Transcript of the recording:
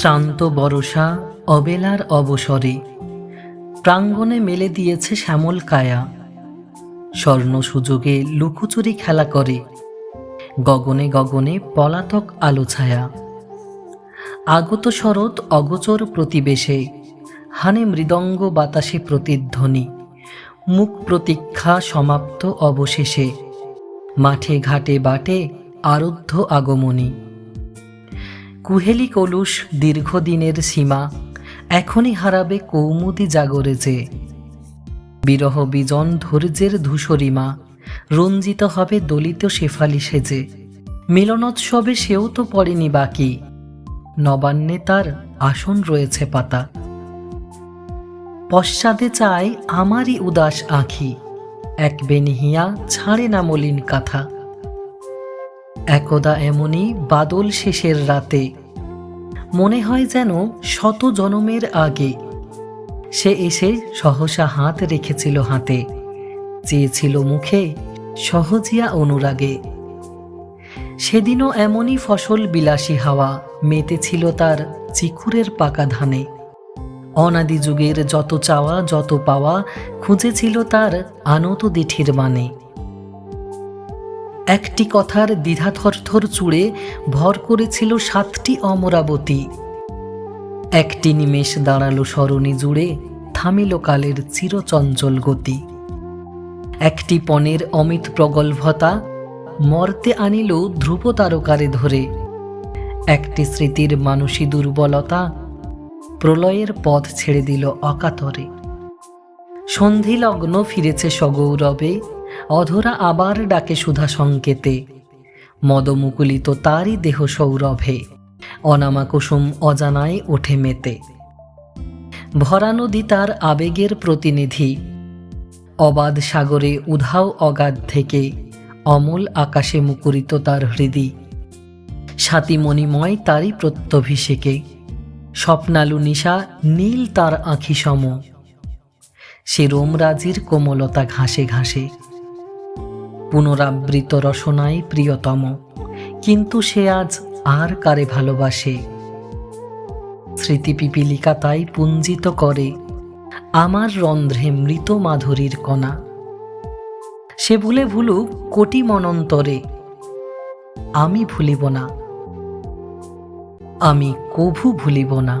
শ্রান্ত বরষা অবেলার অবসরে। প্রাঙ্গণে মেলে দিয়েছে শ্যামল কায়া। স্বর্ণ সুযোগে লুকোচুরি খেলা করে। গগনে গগনে পলাতক আলো ছায়া। আগত শরৎ অগোচর প্রতিবেশে। হানে মৃদঙ্গ বাতাসে প্রতিধ্বনি। মুখ প্রতীক্ষা সমাপ্ত অবশেষে। মাঠে ঘাটে বাটে আরুদ্ধ আগমনী। কুহেলি কলুষ দীর্ঘদিনের সীমা, এখনই হারাবে কৌমুদি জাগরে যে। বিরহ বিজন ধৈর্যের ধূসরিমা, রঞ্জিত হবে দলিত শেফালি সেজে। মিলনোৎসবে সেও তো পড়েনি বাকি, নবান্নে তার আসন রয়েছে পাতা। পশ্চাদে চায় আমারই উদাস আঁখি, এক বেনিহিয়া ছাড়ে না মলিন কাথা। একদা এমনই বাদল শেষের রাতে। মনে হয় যেন শত জনমের আগে। সে এসে সহসা হাত রেখেছিল হাতে। চেয়েছিল মুখে সহজিয়া অনুরাগে। সেদিনও এমনই ফসল বিলাসী হাওয়া মেতেছিল তার চিকুরের পাকা ধানে। অনাদি যুগের যত চাওয়া, যত পাওয়া খুঁজেছিল তার আনত দিঠির মানে। একটি কথার দ্বিধাথরথর চূড়ে ভর করেছিল সাতটি অমরাবতী। একটি নিমেষ দাঁড়াল সরণি জুড়ে, থামিল কালের চিরচঞ্চল গতি। একটি পণের অমিত প্রগল্ভতা মর্তে আনিল ধ্রুব তারকারে ধরে। একটি স্মৃতির মানসী দুর্বলতা প্রলয়ের পথ ছেড়ে দিল অকাতরে। সন্ধিলগ্ন ফিরেছে সগৌরবে অধরা আবার ডাকে সুধা সংকেতে। মদমুকুলিত তারই দেহ সৌরভে, অনামা কুসুম অজানায় ওঠে মেতে। ভরা নদী তার আবেগের প্রতিনিধি, অবাধ সাগরে উধাও অগাধ থেকে, অমল আকাশে মুকুরিত তার হৃদি। স্বাতিমণিময় তারই প্রত্যভিষেকে, স্বপ্নালু নিশা নীল তার আঁখি সম। সে রোমরাজির কোমলতা ঘাসে ঘাসে পুনরাবৃত রসনায় প্রিয়তম। কিন্তু সে আজ আর কারে ভালোবাসে? স্মৃতি পিপিলিকা তাই পুঞ্জিত করে, আমার রন্ধ্রে মৃত মাধুরীর কণা। সে ভুলে ভুলুক কোটি মনন্তরে, আমি ভুলিব না। আমি কভু ভুলিব না।